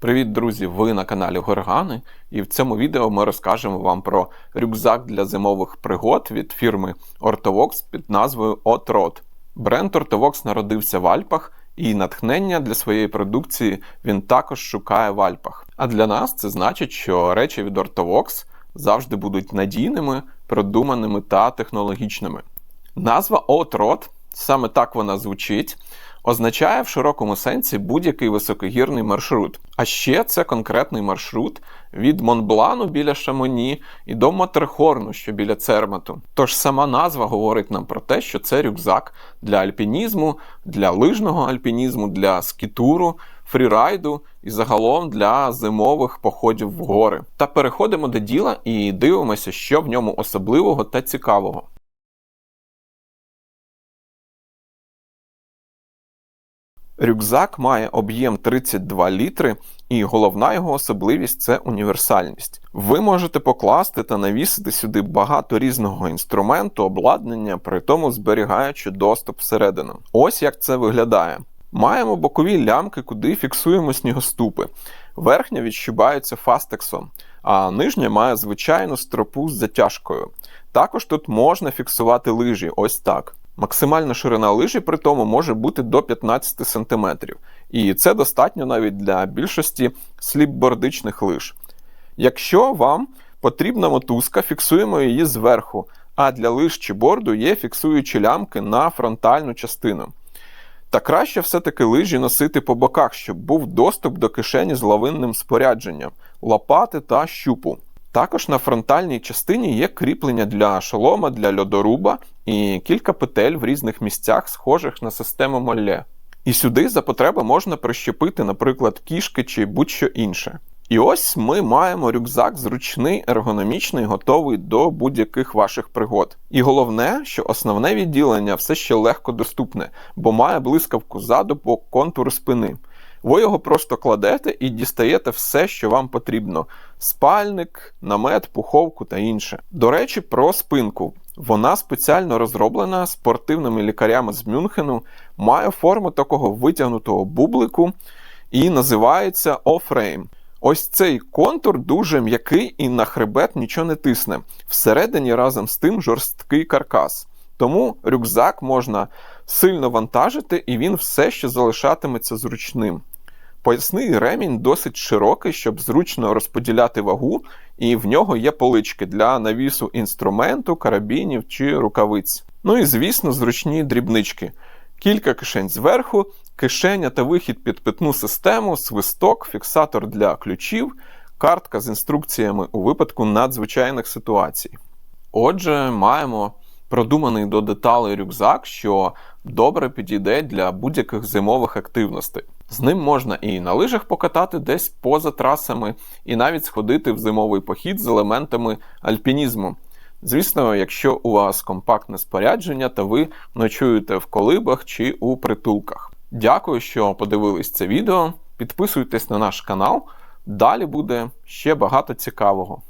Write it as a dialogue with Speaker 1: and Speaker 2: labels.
Speaker 1: Привіт, друзі! Ви на каналі Горгани, і в цьому відео ми розкажемо вам про рюкзак для зимових пригод від фірми Ortovox під назвою Отрот. Бренд Ortovox народився в Альпах, і натхнення для своєї продукції він також шукає в Альпах. А для нас це значить, що речі від Ortovox завжди будуть надійними, продуманими та технологічними. Назва Отрот, саме так вона звучить означає в широкому сенсі будь-який високогірний маршрут. А ще це конкретний маршрут від Монблану біля Шамоні і до Матерхорну, що біля Цермату. Тож сама назва говорить нам про те, що це рюкзак для альпінізму, для лижного альпінізму, для скітуру. Фрірайду і загалом для зимових походів в гори. Та переходимо до діла і дивимося, що в ньому особливого та цікавого. Рюкзак має об'єм 32 літри, і головна його особливість це універсальність. Ви можете покласти та навісити сюди багато різного інструменту, обладнання, при тому зберігаючи доступ всередину. Ось як це виглядає. Маємо бокові лямки, куди фіксуємо снігоступи. Верхня відщибається фастексом, а нижня має звичайну стропу з затяжкою. Також тут можна фіксувати лижі, ось так. Максимальна ширина лижі при тому може бути до 15 см, і це достатньо навіть для більшості сліпбордичних лиж. Якщо вам потрібна мотузка, фіксуємо її зверху, а для лиж чи борду є фіксуючі лямки на фронтальну частину. Та краще все-таки лижі носити по боках, щоб був доступ до кишені з лавинним спорядженням, лопати та щупу. Також на фронтальній частині є кріплення для шолома, для льодоруба і кілька петель в різних місцях, схожих на систему молле. І сюди за потреби можна прищепити, наприклад, кішки чи будь-що інше. І ось ми маємо рюкзак зручний, ергономічний, готовий до будь-яких ваших пригод. І головне, що основне відділення все ще легко доступне, бо має блискавку ззаду по контуру спини. Ви його просто кладете і дістаєте все, що вам потрібно: спальник, намет, пуховку та інше. До речі, про спинку. Вона спеціально розроблена спортивними лікарями з Мюнхену, має форму такого витягнутого бублику і називається O-frame. Ось цей контур дуже м'який і на хребет нічого не тисне. Всередині разом з тим жорсткий каркас. Тому рюкзак можна сильно вантажити, і він все ще залишатиметься зручним. Поясний ремінь досить широкий, щоб зручно розподіляти вагу, і в нього є полички для навісу інструменту, карабінів чи рукавиць. Ну і, звісно, зручні дрібнички. Кілька кишень зверху, кишеня та вихід під питну систему, свисток, фіксатор для ключів, картка з інструкціями у випадку надзвичайних ситуацій. Отже, маємо продуманий до деталей рюкзак, що добре підійде для будь-яких зимових активностей. З ним можна і на лижах покатати десь поза трасами, і навіть сходити в зимовий похід з елементами альпінізму. Звісно, якщо у вас компактне спорядження, та ви ночуєте в колибах чи у притулках. Дякую, що подивились це відео. Підписуйтесь на наш канал. Далі буде ще багато цікавого.